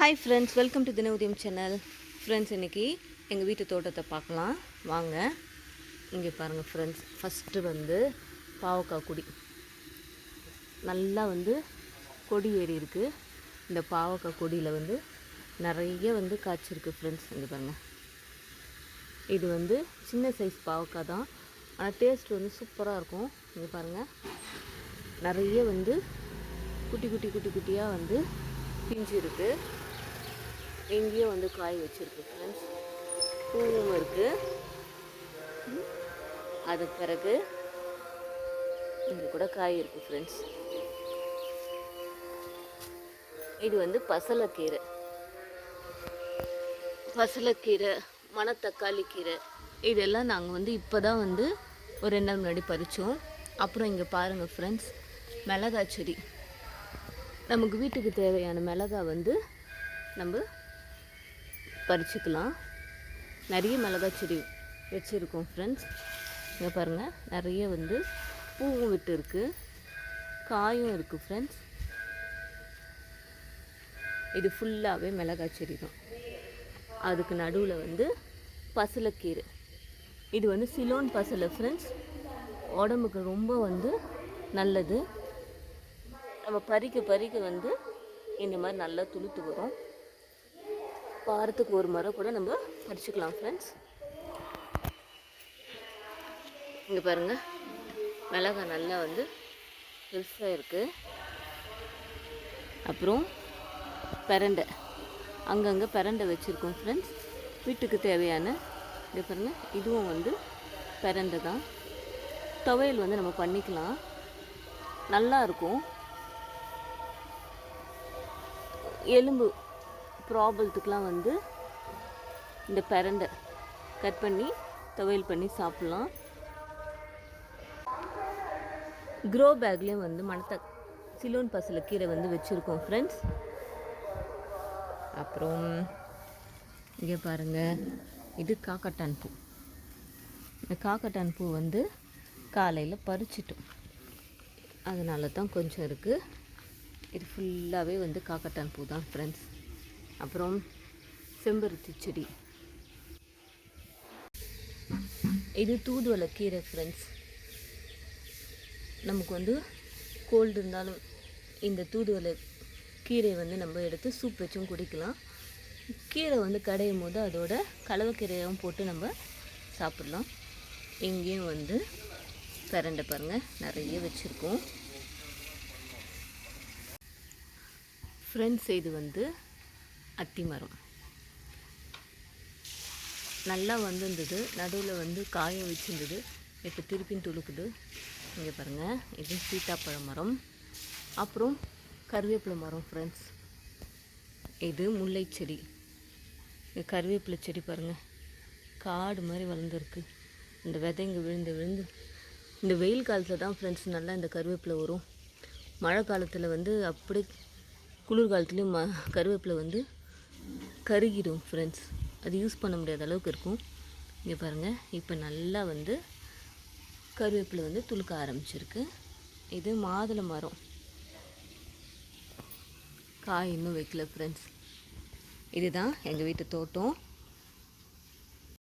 Hi friends welcome to தின உதயம் channel friends இன்றைக்கி எங்கள் வீட்டு தோட்டத்தை பார்க்கலாம். வாங்க. இங்கே பாருங்கள் ஃப்ரெண்ட்ஸ் ஃபஸ்ட்டு வந்து பாவக்காய் கொடி. நல்லா வந்து கொடி ஏறி இருக்குது இந்த பாவக்காய் கொடியில் வந்து நிறைய வந்து காய்ச்சிருக்கு ஃப்ரெண்ட்ஸ் இங்கே பாருங்கள் இது வந்து சின்ன சைஸ் பாவக்காய் தான். ஆனால் டேஸ்ட் வந்து சூப்பராக இருக்கும். இங்கே பாருங்கள் நிறைய வந்து குட்டி குட்டி குட்டி குட்டியாக வந்து பிஞ்சு இருக்குது எங்கேயும் வந்து காய் வச்சுருக்கு ஃப்ரெண்ட்ஸ் பூவும் இருக்குது அதுக்கு பிறகு இங்கே கூட காய் இருக்குது ஃப்ரெண்ட்ஸ் இது வந்து பசலைக்கீரை. பசலக்கீரை மணத்தக்காளி கீரை. இதெல்லாம் நாங்கள் வந்து இப்போ தான் வந்து ஒரு ரெண்டு நாள் முன்னாடி பறித்தோம் அப்புறம் இங்கே பாருங்கள் ஃப்ரெண்ட்ஸ் மிளகா செடி. நமக்கு வீட்டுக்கு தேவையான மிளகாய் வந்து நம்ம பறிச்சுக்கலாம். நிறைய மிளகாய் செடி வச்சுருக்கோம் ஃப்ரெண்ட்ஸ் இங்கே பாருங்கள் நிறைய வந்து பூவும் விட்டு இருக்குது காயும் இருக்குது ஃப்ரெண்ட்ஸ் இது ஃபுல்லாகவே மிளகாய் செடி தான். அதுக்கு நடுவில் வந்து பசலைக்கீரை. இது வந்து சிலோன் பசலை ஃப்ரெண்ட்ஸ் உடம்புக்கு ரொம்ப வந்து நல்லது. நம்ம பறிக்க பறிக்க வந்து இந்த மாதிரி நல்லா துளுத்து வரும். வாரத்துக்கு ஒரு முறை கூட நம்ம பறிச்சுக்கலாம் ஃப்ரெண்ட்ஸ் இங்கே பாருங்கள் மிளகா நல்லா வந்து பெருசாக இருக்குது அப்புறம் பிரண்டை. அங்கங்கே பரண்டை வச்சுருக்கோம் ஃப்ரெண்ட்ஸ் வீட்டுக்கு தேவையான இங்கே பாருங்கள் இதுவும் வந்து பரண்டை தான். துவையல் வந்து நம்ம பண்ணிக்கலாம். நல்லா இருக்கும். எலும்பு ப்ராப்ளத்துக்கெலாம் வந்து இந்த பிரண்டை கட் பண்ணி துவையல் பண்ணி சாப்பிட்லாம். க்ரோ பேக்லேயும் வந்து மணத்த சிலோன் பசல கீரை வந்து வச்சுருக்கோம் ஃப்ரெண்ட்ஸ் அப்புறம் இங்கே பாருங்கள் இது காக்கட்டான் பூ. இந்த காக்கட்டான் பூ வந்து காலையில் பறிச்சிட்டோம். அதனால தான் கொஞ்சம் இருக்குது இது ஃபுல்லாகவே வந்து காக்கட்டான் பூ தான் ஃப்ரெண்ட்ஸ் அப்புறம் செம்பருத்தி செடி. இது தூதுவளை கீரை ஃப்ரெண்ட்ஸ் நமக்கு வந்து கோல்டு இருந்தாலும் இந்த தூதுவளை கீரை வந்து நம்ம எடுத்து சூப் வச்சும் குடிக்கலாம். கீரை வந்து கடையும் போது அதோட கலவைக்கீரையும் போட்டு நம்ம சாப்பிட்லாம். இங்கேயும் வந்து பிரண்டை பாருங்கள் நிறைய வச்சுருக்கோம். ஃப்ரெண்ட்ஸ் இது வந்து அத்தி மரம். நல்லா வந்திருந்தது. நடுவில் வந்து காய வச்சுருந்தது. இப்போ திருப்பியும் துளுக்குது. இங்கே பாருங்கள் இது சீத்தாப்பழ மரம். அப்புறம் கருவேப்பிலை மரம் ஃப்ரெண்ட்ஸ் இது முல்லை செடி கருவேப்பிலை செடி பாருங்கள் காடு மாதிரி வளர்ந்துருக்கு. இந்த விதைங்க விழுந்து விழுந்து. இந்த வெயில் காலத்தில் தான் ஃப்ரெண்ட்ஸ் நல்லா இந்த கருவேப்பிலை வரும். மழை காலத்தில் வந்து அப்படி குளிர்காலத்துலேயும் ம கருவேப்பிலை வந்து கருகிடும் ஃப்ரெண்ட்ஸ் அது யூஸ் பண்ண முடியாத அளவுக்கு இருக்கும். இங்கே பாருங்கள் இப்போ நல்லா வந்து கருவேப்பிலை வந்து துளுக்க ஆரம்பிச்சிருக்கு. இது மாதுளை மரம். காய் இன்னும் வைக்கல ஃப்ரெண்ட்ஸ் இதுதான் எங்கள் வீட்டு தோட்டம்.